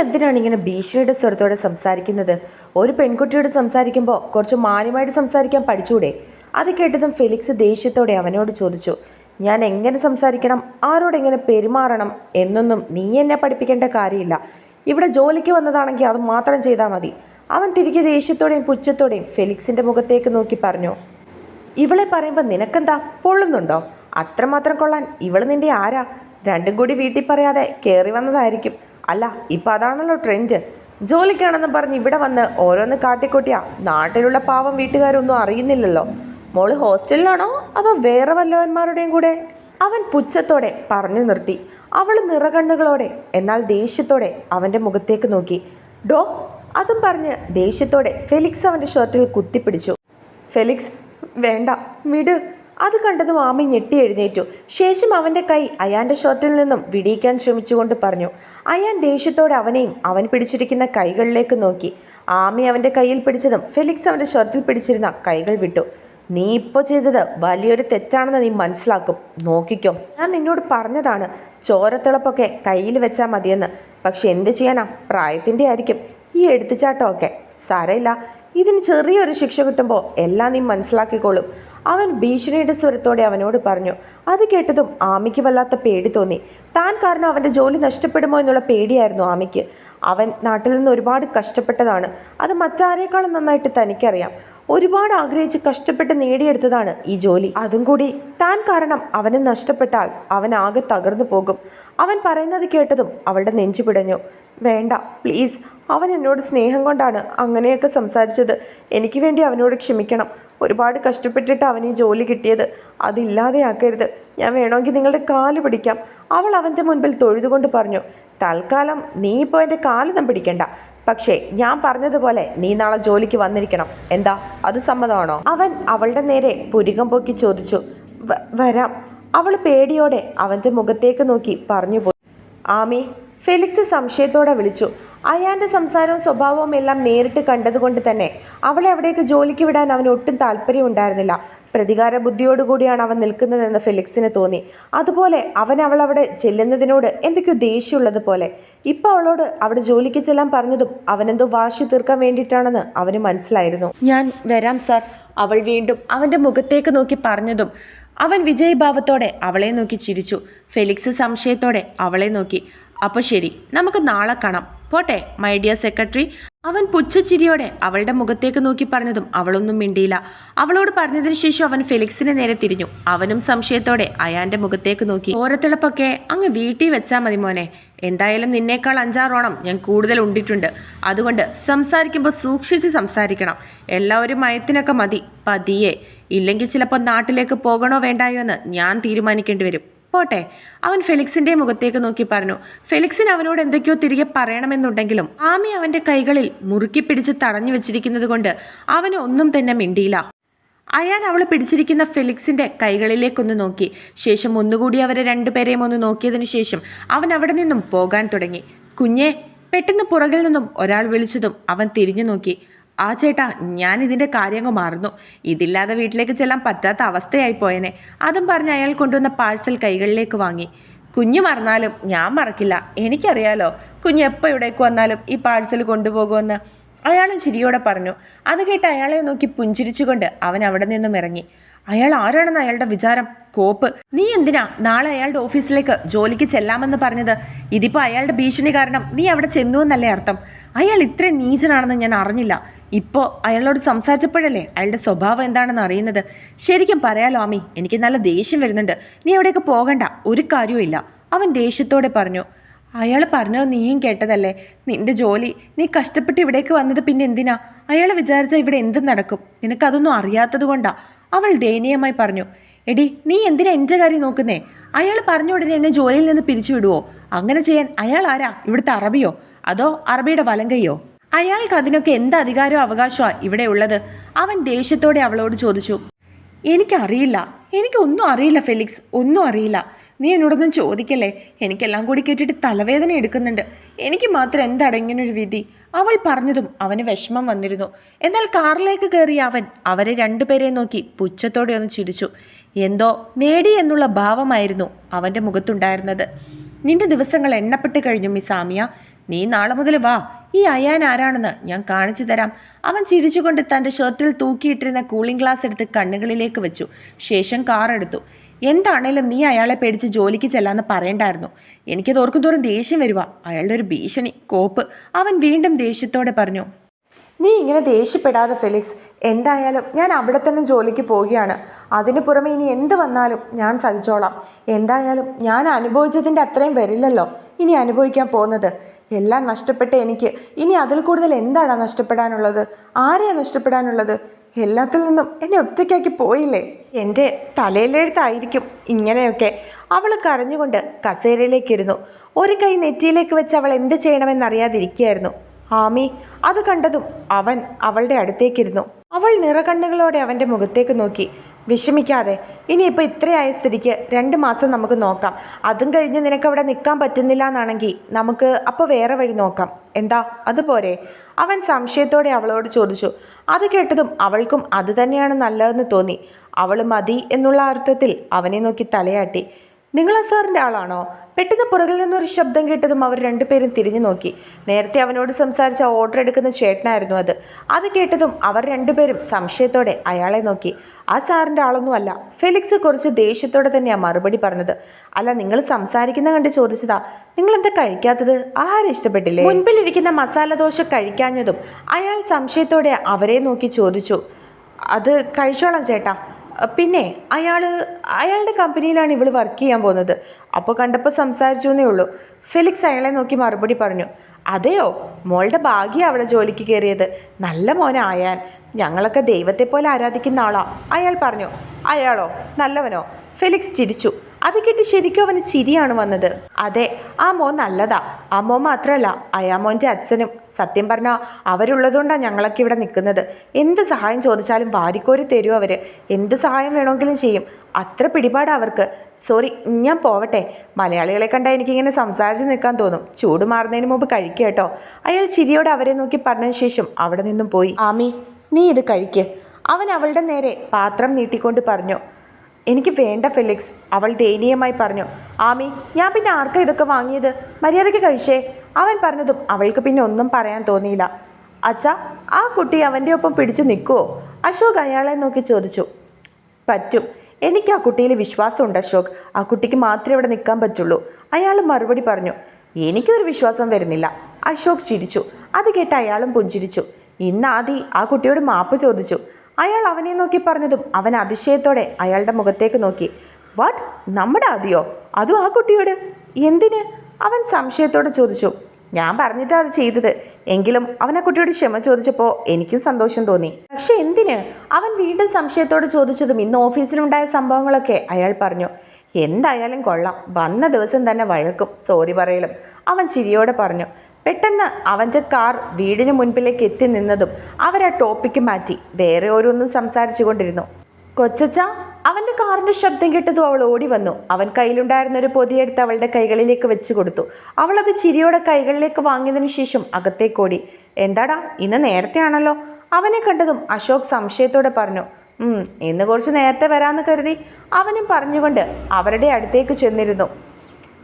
എന്തിനാണ് ഇങ്ങനെ ഭീഷണിയുടെ സ്വരത്തോടെ സംസാരിക്കുന്നത്? ഒരു പെൺകുട്ടിയോട് സംസാരിക്കുമ്പോൾ കുറച്ച് മാന്യമായിട്ട് സംസാരിക്കാൻ പഠിച്ചൂടെ? അത് കേട്ടതും ഫെലിക്സ് ദേഷ്യത്തോടെ അവനോട് ചോദിച്ചു ഞാൻ എങ്ങനെ സംസാരിക്കണം? ആരോട് എങ്ങനെ പെരുമാറണം? എന്നൊന്നും നീ എന്നെ പഠിപ്പിക്കേണ്ട കാര്യമില്ല. ഇവിടെ ജോലിക്ക് വന്നതാണെങ്കിൽ അത് മാത്രം ചെയ്താൽ മതി. അവൻ തിരികെ ദേഷ്യത്തോടെയും പുച്ഛത്തോടെയും ഫെലിക്സിന്റെ മുഖത്തേക്ക് നോക്കി പറഞ്ഞു ഇവളെ പറയുമ്പോൾ നിനക്കെന്താ? പൊള്ളുന്നുണ്ടോ? അത്രമാത്രം കൊള്ളാൻ ഇവൾ നിന്റെ ആരാ? രണ്ടും കൂടി വീട്ടിൽ പറയാതെ കയറി വന്നതായിരിക്കും. അല്ല ഇപ്പം അതാണല്ലോ ട്രെൻഡ് ജോലിക്കാണെന്ന് പറഞ്ഞ് ഇവിടെ വന്ന് ഓരോന്ന് കാട്ടിക്കൂട്ടിയാ. നാട്ടിലുള്ള പാവം വീട്ടുകാരൊന്നും അറിയുന്നില്ലല്ലോ. മോൾ ഹോസ്റ്റലിലാണോ അതോ വേറെ വല്ലവന്മാരുടെയും കൂടെ? അവൻ പുച്ഛത്തോടെ പറഞ്ഞു നിർത്തി. അവൾ നിറകണ്ണുകളോടെ എന്നാൽ ദേഷ്യത്തോടെ അവന്റെ മുഖത്തേക്ക് നോക്കി. ഡോ അതും പറഞ്ഞ് ദേഷ്യത്തോടെ ഫെലിക്സ് അവന്റെ ഷർട്ടിൽ കുത്തിപ്പിടിച്ചു. ഫെലിക്സ് വേണ്ട വിട്. അത് കണ്ടത് മാമി ഞെട്ടി എഴുന്നേറ്റു. ശേഷം അവന്റെ കൈ അയാന്റെ ഷർട്ടിൽ നിന്നും വിടിയിക്കാൻ ശ്രമിച്ചുകൊണ്ട് പറഞ്ഞു അയാൻ ദേഷ്യത്തോടെ അവനെയും അവൻ പിടിച്ചിരിക്കുന്ന കൈകളിലേക്ക് നോക്കി. ആമി അവന്റെ കയ്യിൽ പിടിച്ചതും ഫെലിക്സ് അവന്റെ ഷർട്ടിൽ പിടിച്ചിരുന്ന കൈകൾ വിട്ടു. നീ ഇപ്പോൾ ചെയ്തത് വലിയൊരു തെറ്റാണെന്ന് നീ മനസ്സിലാക്കും. നോക്കിക്കോ. ഞാൻ നിന്നോട് പറഞ്ഞതാണ് ചോരത്തിളപ്പൊക്കെ കയ്യിൽ വെച്ചാൽ മതിയെന്ന്. പക്ഷെ എന്ത് ചെയ്യാനാ? പ്രായത്തിന്റെ ആയിരിക്കും. ഈ എടുത്തുചാട്ടമൊക്കെ. സാരമില്ല. ഇതിന് ചെറിയൊരു ശിക്ഷ കിട്ടുമ്പോൾ എല്ലാം നീ മനസ്സിലാക്കിക്കോളും. അവൻ ഭീഷണിയുടെ സ്വരത്തോടെ അവനോട് പറഞ്ഞു അത് കേട്ടതും ആമിക്ക് വല്ലാത്ത പേടി തോന്നി. താൻ കാരണം അവന്റെ ജോലി നഷ്ടപ്പെടുമോ എന്നുള്ള പേടിയായിരുന്നു ആമിക്ക്. അവൻ നാട്ടിൽ നിന്ന് ഒരുപാട് കഷ്ടപ്പെട്ടതാണ്. അത് മറ്റാരേക്കാളും നന്നായിട്ട് തനിക്കറിയാം. ഒരുപാട് ആഗ്രഹിച്ച് കഷ്ടപ്പെട്ട് നേടിയെടുത്തതാണ് ഈ ജോലി. അതും കൂടി താൻ കാരണം അവന് നഷ്ടപ്പെട്ടാൽ അവൻ ആകെ തകർന്നു പോകും. അവൻ പറയുന്നത് കേട്ടതും അവളുടെ നെഞ്ചു പിടഞ്ഞു. വേണ്ട പ്ലീസ്. അവൻ എന്നോട് സ്നേഹം കൊണ്ടാണ് അങ്ങനെയൊക്കെ സംസാരിച്ചത്. എനിക്ക് വേണ്ടി അവനോട് ക്ഷമിക്കണം. ഒരുപാട് കഷ്ടപ്പെട്ടിട്ട് അവൻ ഈ ജോലി കിട്ടിയത്. അതില്ലാതെയാക്കരുത് ഞാൻ വേണമെങ്കിൽ നിങ്ങളുടെ കാൽ പിടിക്കാം. അവൾ അവന്റെ മുൻപിൽ തൊഴുതുകൊണ്ട് പറഞ്ഞു തൽക്കാലം നീ ഇപ്പോൾ എന്റെ കാലൊന്നും പിടിക്കണ്ട. പക്ഷേ ഞാൻ പറഞ്ഞതുപോലെ നീ നാളെ ജോലിക്ക് വന്നിരിക്കണം. എന്താ? അത് സമ്മതമാണോ? അവൻ അവളുടെ നേരെ പുരികം പൊക്കി ചോദിച്ചു വരാം. അവൾ പേടിയോടെ അവന്റെ മുഖത്തേക്ക് നോക്കി പറഞ്ഞു പോയി. ആമി ഫെലിക്സ് സംശയത്തോടെ വിളിച്ചു അയാന്റെ സംസാരവും സ്വഭാവവും എല്ലാം നേരിട്ട് കണ്ടതുകൊണ്ട് തന്നെ അവളെ അവിടേക്ക് ജോലിക്ക് വിടാൻ അവന് ഒട്ടും താല്പര്യമുണ്ടായിരുന്നില്ല. പ്രതികാര ബുദ്ധിയോടുകൂടിയാണ് അവൻ നിൽക്കുന്നതെന്ന് ഫെലിക്സിന് തോന്നി. അതുപോലെ അവൻ അവൾ അവിടെ ചെല്ലുന്നതിനോട് എന്തൊക്കെയോ ദേഷ്യമുള്ളത് പോലെ. ഇപ്പോൾ അവളോട് അവിടെ ജോലിക്ക് ചെല്ലാൻ പറഞ്ഞതും അവനെന്തോ വാശി തീർക്കാൻ വേണ്ടിയിട്ടാണെന്ന് അവന് മനസ്സിലായിരുന്നു. ഞാൻ വരാം സർ. അവൾ വീണ്ടും അവന്റെ മുഖത്തേക്ക് നോക്കി പറഞ്ഞതും അവൻ വിജയഭാവത്തോടെ അവളെ നോക്കി ചിരിച്ചു. ഫെലിക്സ് സംശയത്തോടെ അവളെ നോക്കി. അപ്പോൾ ശരി നമുക്ക് നാളെ കാണാം. പോട്ടെ മൈ ഡിയർ സെക്രട്ടറി അവൻ പുച്ഛച്ചിരിയോടെ അവളുടെ മുഖത്തേക്ക് നോക്കി പറഞ്ഞതും അവളൊന്നും മിണ്ടിയില്ല. അവളോട് പറഞ്ഞതിന് ശേഷം അവൻ ഫെലിക്സിനെ നേരെ തിരിഞ്ഞു. അവനും സംശയത്തോടെ അയാന്റെ മുഖത്തേക്ക് നോക്കി. ഓരത്തിളപ്പൊക്കെ അങ്ങ് വീട്ടിൽ വെച്ചാൽ മതി മോനെ. എന്തായാലും നിന്നേക്കാൾ അഞ്ചാറോണം ഞാൻ കൂടുതൽ ഉണ്ടിട്ടുണ്ട്. അതുകൊണ്ട് സംസാരിക്കുമ്പോൾ സൂക്ഷിച്ച് സംസാരിക്കണം. എല്ലാവരും മയത്തിനൊക്കെ മതി. പതിയെ. ഇല്ലെങ്കിൽ ചിലപ്പോൾ നാട്ടിലേക്ക് പോകണോ വേണ്ടായോ എന്ന് ഞാൻ തീരുമാനിക്കേണ്ടി വരും. പോട്ടെ. അവൻ ഫെലിക്സിന്റെ മുഖത്തേക്ക് നോക്കി പറഞ്ഞു. ഫെലിക്സിന് അവനോട് എന്തൊക്കെയോ തിരികെ പറയണമെന്നുണ്ടെങ്കിലും ആമി അവന്റെ കൈകളിൽ മുറുക്കി പിടിച്ച് തടഞ്ഞു വെച്ചിരിക്കുന്നത് കൊണ്ട് അവന് ഒന്നും തന്നെ മിണ്ടിയില്ല. അയാൻ അവൾ പിടിച്ചിരിക്കുന്ന ഫെലിക്സിന്റെ കൈകളിലേക്കൊന്ന് നോക്കി. ശേഷം ഒന്നുകൂടി അവരെ രണ്ടുപേരെയും ഒന്ന് നോക്കിയതിനു ശേഷം അവൻ അവിടെ നിന്നും പോകാൻ തുടങ്ങി. കുഞ്ഞെ പെട്ടെന്ന് പുറകിൽ നിന്നും ഒരാൾ വിളിച്ചതും അവൻ തിരിഞ്ഞു നോക്കി. ആ ചേട്ടാ ഞാൻ ഇതിന്റെ കാര്യങ്ങൾ മറന്നു. ഇതില്ലാതെ വീട്ടിലേക്ക് ചെല്ലാൻ പറ്റാത്ത അവസ്ഥയായി പോയനെ. അതും പറഞ്ഞ് അയാൾ കൊണ്ടുവന്ന പാഴ്സൽ കൈകളിലേക്ക് വാങ്ങി. കുഞ്ഞു മറന്നാലും ഞാൻ മറക്കില്ല. എനിക്കറിയാലോ കുഞ്ഞ് എപ്പോൾ ഇവിടേക്ക് വന്നാലും ഈ പാഴ്സൽ കൊണ്ടുപോകുമെന്ന്. അയാളും ചിരിയോടെ പറഞ്ഞു. അത് കേട്ട് അയാളെ നോക്കി പുഞ്ചിരിച്ചുകൊണ്ട് അവൻ അവിടെ നിന്നും ഇറങ്ങി. അയാൾ ആരാണെന്ന് അയാളുടെ വിചാരം? കോപ്പ്. നീ എന്തിനാ നാളെ അയാളുടെ ഓഫീസിലേക്ക് ജോലിക്ക് ചെല്ലാമെന്ന് പറഞ്ഞത്? ഇതിപ്പോൾ അയാളുടെ ഭീഷണി കാരണം നീ അവിടെ ചെന്നു എന്നല്ലേ അർത്ഥം? അയാൾ ഇത്രയും നീചനാണെന്ന് ഞാൻ അറിഞ്ഞില്ല. ഇപ്പോൾ അയാളോട് സംസാരിച്ചപ്പോഴല്ലേ അയാളുടെ സ്വഭാവം എന്താണെന്ന് അറിയുന്നത്? ശരിക്കും പറയാലോ ആമി എനിക്ക് നല്ല ദേഷ്യം വരുന്നുണ്ട്. നീ എവിടെയൊക്കെ പോകണ്ട ഒരു കാര്യവും അവൻ ദേഷ്യത്തോടെ പറഞ്ഞു അയാൾ പറഞ്ഞത് നീയും കേട്ടതല്ലേ? നിന്റെ ജോലി. നീ കഷ്ടപ്പെട്ട് ഇവിടേക്ക് വന്നത് പിന്നെ എന്തിനാ? അയാൾ വിചാരിച്ചാൽ ഇവിടെ എന്ത് നടക്കും. നിനക്കതൊന്നും അറിയാത്തത് കൊണ്ടാ. അവൾ ദയനീയമായി പറഞ്ഞു എടി നീ എന്തിനാ എന്റെ കാര്യം നോക്കുന്നേ? അയാൾ പറഞ്ഞു ഉടനെ എന്നെ ജോലിയിൽ നിന്ന് പിരിച്ചു വിടുവോ? അങ്ങനെ ചെയ്യാൻ അയാൾ ആരാ? ഇവിടുത്തെ അറബിയോ? അതോ അറബിയുടെ വലങ്കയോ അയാൾക്ക് അതിനൊക്കെ എന്ത് അധികാരവും അവകാശമാണ് ഇവിടെ ഉള്ളത്? അവൻ ദേഷ്യത്തോടെ അവളോട് ചോദിച്ചു എനിക്കറിയില്ല. എനിക്കൊന്നും അറിയില്ല ഫെലിക്സ്. ഒന്നും അറിയില്ല. നീ എന്നോടൊന്നും ചോദിക്കല്ലേ? എനിക്കെല്ലാം കൂടി കേട്ടിട്ട് തലവേദന എടുക്കുന്നുണ്ട്. എനിക്ക് മാത്രം എന്താണ് ഇങ്ങനൊരു വിധി? അവൾ പറഞ്ഞതും അവന് വിഷമം വന്നിരുന്നു. എന്നാൽ കാറിലേക്ക് കയറിയ അവൻ അവരെ രണ്ടുപേരെ നോക്കി പുച്ഛത്തോടെ ഒന്ന് ചിരിച്ചു. എന്തോ നേടി എന്നുള്ള ഭാവമായിരുന്നു അവന്റെ മുഖത്തുണ്ടായിരുന്നത്. നിന്റെ ദിവസങ്ങൾ എണ്ണപ്പെട്ട് കഴിഞ്ഞു മിസ് ആമിയ. നീ നാളെ മുതൽ വാ. ഈ അയാൻ ആരാണെന്ന് ഞാൻ കാണിച്ചു തരാം. അവൻ ചിരിച്ചുകൊണ്ട് തന്റെ ഷർട്ടിൽ തൂക്കിയിട്ടിരുന്ന കൂളിംഗ് ഗ്ലാസ് എടുത്ത് കണ്ണുകളിലേക്ക് വെച്ചു. ശേഷം കാർ എടുത്തു. എന്താണേലും നീ അയാളെ പേടിച്ച് ജോലിക്ക് ചെല്ലാന്ന് പറയണ്ടായിരുന്നു. എനിക്ക് ഓർക്കും തോറും ദേഷ്യം വരുക അയാളുടെ ഒരു ഭീഷണി കോപ്പ്. അവൻ വീണ്ടും ദേഷ്യത്തോടെ പറഞ്ഞു നീ ഇങ്ങനെ ദേഷ്യപ്പെടാതെ ഫെലിക്സ്. എന്തായാലും ഞാൻ അവിടെ തന്നെ ജോലിക്ക് പോവുകയാണ്. അതിനു പുറമെ ഇനി എന്ത് വന്നാലും ഞാൻ സഹിച്ചോളാം. എന്തായാലും ഞാൻ അനുഭവിച്ചതിന്റെ അത്രയും വരില്ലല്ലോ. ഇനി അനുഭവിക്കാൻ പോകുന്നത്. എല്ലാം നഷ്ടപ്പെട്ട എനിക്ക്. ഇനി അതിൽ കൂടുതൽ എന്താണ് നഷ്ടപ്പെടാനുള്ളത്? ആരെയാണ് നഷ്ടപ്പെടാനുള്ളത്? എല്ലാത്തിൽ നിന്നും എന്നെ ഒറ്റയ്ക്കാക്കി പോയില്ലേ? എന്റെ തലയിലെഴുത്തായിരിക്കും ഇങ്ങനെയൊക്കെ. അവൾ കരഞ്ഞുകൊണ്ട് കസേരയിലേക്കിരുന്നു. ഒരു കൈ നെറ്റിയിലേക്ക് വെച്ച് അവൾ എന്ത് ചെയ്യണമെന്നറിയാതിരിക്കുകയായിരുന്നു. ആമി അത് കണ്ടതും അവൻ അവളുടെ അടുത്തേക്കിരുന്നു. അവൾ നിറകണ്ണുകളോടെ അവന്റെ മുഖത്തേക്ക് നോക്കി. വിഷമിക്കാതെ ഇനിയിപ്പോൾ ഇത്രയായ സ്ഥിതിക്ക് രണ്ട് മാസം നമുക്ക് നോക്കാം. അതും കഴിഞ്ഞ് നിനക്ക് അവിടെ നിൽക്കാൻ പറ്റുന്നില്ല എന്നാണെങ്കിൽ നമുക്ക് അപ്പോൾ വേറെ വഴി നോക്കാം. എന്താ? അതുപോലെ അവൻ സംശയത്തോടെ അവളോട് ചോദിച്ചു. അത് കേട്ടതും അവൾക്കും അത് തന്നെയാണ് നല്ലതെന്ന് തോന്നി. അവൾ മതി എന്നുള്ള അർത്ഥത്തിൽ അവനെ നോക്കി തലയാട്ടി. നിങ്ങൾ ആ സാറിന്റെ ആളാണോ? പെട്ടെന്ന് പുറകിൽ നിന്നൊരു ശബ്ദം കേട്ടതും അവർ രണ്ടുപേരും തിരിഞ്ഞു നോക്കി. നേരത്തെ അവനോട് സംസാരിച്ച ഓർഡർ എടുക്കുന്ന ചേട്ടനായിരുന്നു അത്. അത് കേട്ടതും അവർ രണ്ടുപേരും സംശയത്തോടെ അയാളെ നോക്കി. ആ സാറിന്റെ ആളൊന്നുമല്ല ഫെലിക്സ് കുറച്ച് ദേഷ്യത്തോടെ തന്നെയാണ് മറുപടി പറഞ്ഞത്. അല്ല നിങ്ങൾ സംസാരിക്കുന്ന കണ്ട് ചോദിച്ചതാ. നിങ്ങൾ എന്താ കഴിക്കാത്തത്? ആരും ഇഷ്ടപ്പെട്ടില്ലേ? മുൻപിലിരിക്കുന്ന മസാല ദോശ കഴിക്കാഞ്ഞതും അയാൾ സംശയത്തോടെ അവരെ നോക്കി ചോദിച്ചു. അത് കഴിച്ചോളാം ചേട്ടാ. പിന്നെ അയാൾ അയാളുടെ കമ്പനിയിലാണ് ഇവൾ വർക്ക് ചെയ്യാൻ പോകുന്നത്. അപ്പോൾ കണ്ടപ്പോൾ സംസാരിച്ചു എന്നേ ഉള്ളൂ. ഫെലിക്സ് അയാളെ നോക്കി മറുപടി പറഞ്ഞു അതെയോ? മോളുടെ ഭാഗ്യം അവളെ ജോലിക്ക് കയറിയത് നല്ല മോനായാൻ ഞങ്ങളൊക്കെ ദൈവത്തെ പോലെ ആരാധിക്കുന്ന ആളാ. അയാൾ പറഞ്ഞു അയാളോ? നല്ലവനോ? ഫെലിക്സ് ചിരിച്ചു. അത് കേട്ട് ശരിക്കും അവന് ചിരിയാണ് വന്നത്. അതെ ആ മോൻ നല്ലതാ. ആ മോൻ മാത്രമല്ല അയാമോന്റെ അച്ഛനും. സത്യം പറഞ്ഞാൽ അവരുള്ളതുകൊണ്ടാണ് ഞങ്ങളൊക്കെ ഇവിടെ നിൽക്കുന്നത്. എന്ത് സഹായം ചോദിച്ചാലും വാരിക്കോരി തരും അവർ എന്ത് സഹായം വേണമെങ്കിലും ചെയ്യും. അത്ര പിടിപാടാണ് അവർക്ക്. സോറി ഞാൻ പോവട്ടെ. മലയാളികളെ കണ്ടാൽ എനിക്കിങ്ങനെ സംസാരിച്ച് നിൽക്കാൻ തോന്നും. ചൂട് മാറുന്നതിന് മുമ്പ് കഴിക്കുക കേട്ടോ. അയാൾ ചിരിയോട് അവരെ നോക്കി പറഞ്ഞതിന് ശേഷം അവിടെ നിന്നും പോയി. ആമി നീ ഇത് കഴിക്ക്. അവൻ അവളുടെ നേരെ പാത്രം നീട്ടിക്കൊണ്ട് പറഞ്ഞു. എനിക്ക് വേണ്ട ഫെലിക്സ്. അവൾ ദയനീയമായി പറഞ്ഞു. ആമി ഞാൻ പിന്നെ ആർക്കാ ഇതൊക്കെ വാങ്ങിയത്? മര്യാദയ്ക്ക് കഴിച്ചേ. അവൻ പറഞ്ഞതും അവൾക്ക് പിന്നെ ഒന്നും പറയാൻ തോന്നിയില്ല. അച്ഛാ ആ കുട്ടി അവന്റെ ഒപ്പം പിടിച്ചു നിൽക്കുമോ അശോക് അയാളെ നോക്കി ചോദിച്ചു. പറ്റും. എനിക്ക് ആ കുട്ടിയിൽ വിശ്വാസമുണ്ട് അശോക്. ആ കുട്ടിക്ക് മാത്രമേ ഇവിടെ നിൽക്കാൻ പറ്റുള്ളൂ. അയാൾ മറുപടി പറഞ്ഞു. എനിക്കൊരു വിശ്വാസം വരുന്നില്ല. അശോക് ചിരിച്ചു. അത് കേട്ട് അയാളും പുഞ്ചിരിച്ചു. ഇന്ന് ആദി ആ കുട്ടിയോട് മാപ്പ് ചോദിച്ചു. അയാൾ അവനെ നോക്കി പറഞ്ഞതും അവൻ അതിശയത്തോടെ അയാളുടെ മുഖത്തേക്ക് നോക്കി. വാട്ട്? നമ്മുടെ ആദിയോ? അതും ആ കുട്ടിയോട്? എന്തിന്? അവൻ സംശയത്തോടെ ചോദിച്ചു. ഞാൻ പറഞ്ഞിട്ട് അത് ചെയ്തത്. എങ്കിലും അവൻ ആ കുട്ടിയോട് ക്ഷമ ചോദിച്ചപ്പോൾ എനിക്കും സന്തോഷം തോന്നി. പക്ഷെ എന്തിന്? അവൻ വീണ്ടും സംശയത്തോട് ചോദിച്ചതും ഇന്ന് ഓഫീസിലുണ്ടായ സംഭവങ്ങളൊക്കെ അയാൾ പറഞ്ഞു. എന്തായാലും കൊള്ളാം. വന്ന ദിവസം തന്നെ വഴക്കും സോറി പറയലും അവൻ ചിരിയോടെ പറഞ്ഞു. പെട്ടെന്ന് അവന്റെ കാർ വീടിന് മുൻപിലേക്ക് എത്തി നിന്നതും അവർ ആ ടോപ്പിക്ക് മാറ്റി വേറെ ഓരോന്നും സംസാരിച്ചു കൊണ്ടിരുന്നു. കൊച്ചച്ച അവന്റെ കാറിന്റെ ശബ്ദം കേട്ടതും അവൾ ഓടി വന്നു. അവൻ കയ്യിലുണ്ടായിരുന്ന ഒരു പൊതിയെടുത്ത് അവളുടെ കൈകളിലേക്ക് വെച്ചു കൊടുത്തു. അവൾ അത് ചിരിയോടെ കൈകളിലേക്ക് വാങ്ങിയതിനു ശേഷം അകത്തേക്കോടി എന്താടാ ഇന്ന് നേരത്തെ ആണല്ലോ? അവനെ കണ്ടതും അശോക് സംശയത്തോടെ പറഞ്ഞു ഇന്ന് കുറച്ച് നേരത്തെ വരാമെന്ന് കരുതി. അവനും പറഞ്ഞുകൊണ്ട് അവരുടെ അടുത്തേക്ക് ചെന്നിരുന്നു.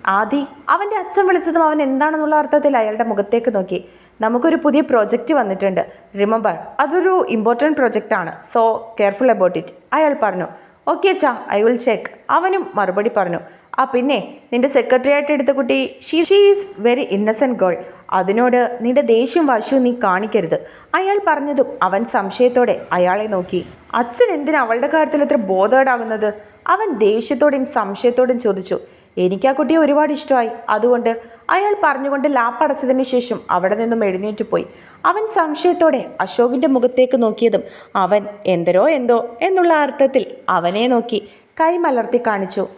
ആദി അവന്റെ അച്ഛൻ വിളിച്ചതും അവൻ എന്താണെന്നുള്ള അർത്ഥത്തിൽ അയാളുടെ മുഖത്തേക്ക് നോക്കി. നമുക്കൊരു പുതിയ പ്രോജക്റ്റ് വന്നിട്ടുണ്ട്. റിമെമ്പർ അതൊരു ഇമ്പോർട്ടന്റ് പ്രോജക്റ്റ് ആണ്. സോ കെയർഫുൾ അബൌട്ട് ഇറ്റ് അയാൾ പറഞ്ഞു ഓക്കെ അച്ഛാ ഐ വിൽ ചെക്ക് അവനും മറുപടി പറഞ്ഞു ആ പിന്നെ നിന്റെ സെക്രട്ടറി ആയിട്ട് എടുത്ത കുട്ടി she she is very innocent girl അതിനോട് നിന്റെ ദേഷ്യം വാശിയും നീ കാണിക്കരുത്. അയാൾ പറഞ്ഞതും അവൻ സംശയത്തോടെ അയാളെ നോക്കി. അച്ഛൻ എന്തിനാ അവളുടെ കാര്യത്തിൽ ഇത്ര ബോധേഡാകുന്നത് അവൻ ദേഷ്യത്തോടെയും സംശയത്തോടെയും ചോദിച്ചു എനിക്ക് ആ കുട്ടിയെ ഒരുപാട് ഇഷ്ടമായി. അതുകൊണ്ട് അയാൾ പറഞ്ഞുകൊണ്ട് ലാപ്പടച്ചതിന് ശേഷം അവിടെ നിന്നും എഴുന്നേറ്റ് പോയി. അവൻ സംശയത്തോടെ അശോകിന്റെ മുഖത്തേക്ക് നോക്കിയതും അവൻ എന്തരോ എന്തോ എന്നുള്ള അർത്ഥത്തിൽ അവനെ നോക്കി കൈമലർത്തി കാണിച്ചു.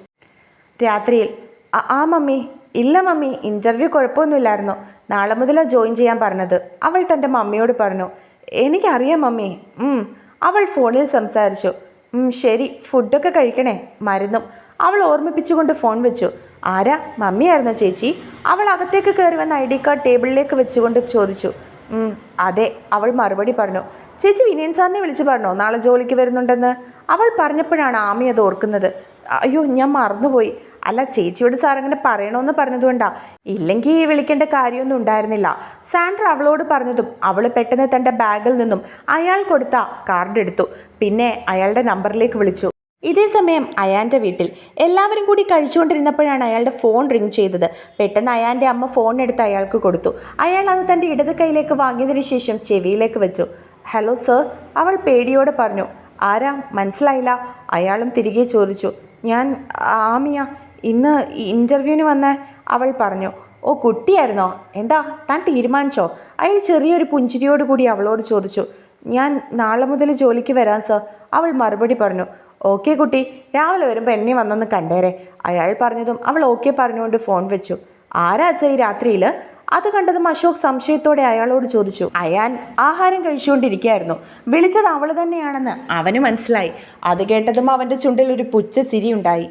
രാത്രിയിൽ "അ- ആ മമ്മി ഇല്ല മമ്മി ഇന്റർവ്യൂ കുഴപ്പമൊന്നുമില്ലായിരുന്നു. നാളെ മുതലാണ് ജോയിൻ ചെയ്യാൻ പറഞ്ഞത്. അവൾ തന്റെ മമ്മിയോട് പറഞ്ഞു എനിക്കറിയാം മമ്മി. ഉം." അവൾ ഫോണിൽ സംസാരിച്ചു "ഉം, ശരി ഫുഡൊക്കെ കഴിക്കണേ മരുന്നും. അവൾ ഓർമ്മിപ്പിച്ചുകൊണ്ട് ഫോൺ വെച്ചു. ആരാ? മമ്മിയായിരുന്നോ ചേച്ചി? അവൾ അകത്തേക്ക് കയറി വന്ന ഐ ഡി കാർഡ് ടേബിളിലേക്ക് വെച്ചുകൊണ്ട് ചോദിച്ചു. അതെ അവൾ മറുപടി പറഞ്ഞു. ചേച്ചി വിനയൻ സാറിനെ വിളിച്ചു പറഞ്ഞോ? നാളെ ജോലിക്ക് വരുന്നുണ്ടെന്ന്. അവൾ പറഞ്ഞപ്പോഴാണ് ആമി അത് ഓർക്കുന്നത്. അയ്യോ ഞാൻ മറന്നുപോയി. അല്ല ചേച്ചിയോട് സാർ അങ്ങനെ പറയണമെന്ന് പറഞ്ഞതുകൊണ്ടാ. ഇല്ലെങ്കിൽ വിളിക്കേണ്ട കാര്യമൊന്നും ഉണ്ടായിരുന്നില്ല. സാൻഡ്ര അവളോട് പറഞ്ഞതും അവൾ പെട്ടെന്ന് തന്റെ ബാഗിൽ നിന്നും അയാൾ കൊടുത്ത കാർഡ് എടുത്തു. പിന്നെ അയാളുടെ നമ്പറിലേക്ക് വിളിച്ചു. ഇതേ സമയം അയാന്റെ വീട്ടിൽ എല്ലാവരും കൂടി കഴിച്ചുകൊണ്ടിരുന്നപ്പോഴാണ് അയാളുടെ ഫോൺ റിംഗ് ചെയ്തത്. പെട്ടെന്ന് അയാന്റെ അമ്മ ഫോൺ എടുത്ത് അയാൾക്ക് കൊടുത്തു. അയാൾ അത് തന്റെ ഇടത് കൈയിലേക്ക് വാങ്ങിയതിനു ശേഷം ചെവിയിലേക്ക് വെച്ചു. ഹലോ സർ അവൾ പേടിയോടെ പറഞ്ഞു. ആരാ? മനസ്സിലായില്ല. അയാളും തിരികെ ചോദിച്ചു. ഞാൻ ആമിയ ഇന്ന് ഇന്റർവ്യൂവിന് വന്ന അവൾ പറഞ്ഞു. ഓ കുട്ടിയായിരുന്നോ? എന്താ താൻ തീരുമാനിച്ചോ? അയാൾ ചെറിയൊരു പുഞ്ചിരിയോട് കൂടി അവളോട് ചോദിച്ചു. ഞാൻ നാളെ മുതൽ ജോലിക്ക് വരാം സർ അവൾ മറുപടി പറഞ്ഞു. ഓക്കെ കുട്ടി രാവിലെ വരുമ്പോൾ എന്നെ വന്നൊന്ന് കണ്ടേരെ. അയാൾ പറഞ്ഞതും അവൾ ഓക്കെ പറഞ്ഞുകൊണ്ട് ഫോൺ വെച്ചു. ആരാ അച്ഛ ഈ രാത്രിയിൽ അത് കണ്ടതും അശോക് സംശയത്തോടെ അയാളോട് ചോദിച്ചു. അയാൻ ആഹാരം കഴിച്ചുകൊണ്ടിരിക്കുകയായിരുന്നു. വിളിച്ചത് അവൾ തന്നെയാണെന്ന് അവന് മനസ്സിലായി. അത് കേട്ടതും അവന്റെ ചുണ്ടിൽ ഒരു പുച്ഛ ചിരി ഉണ്ടായി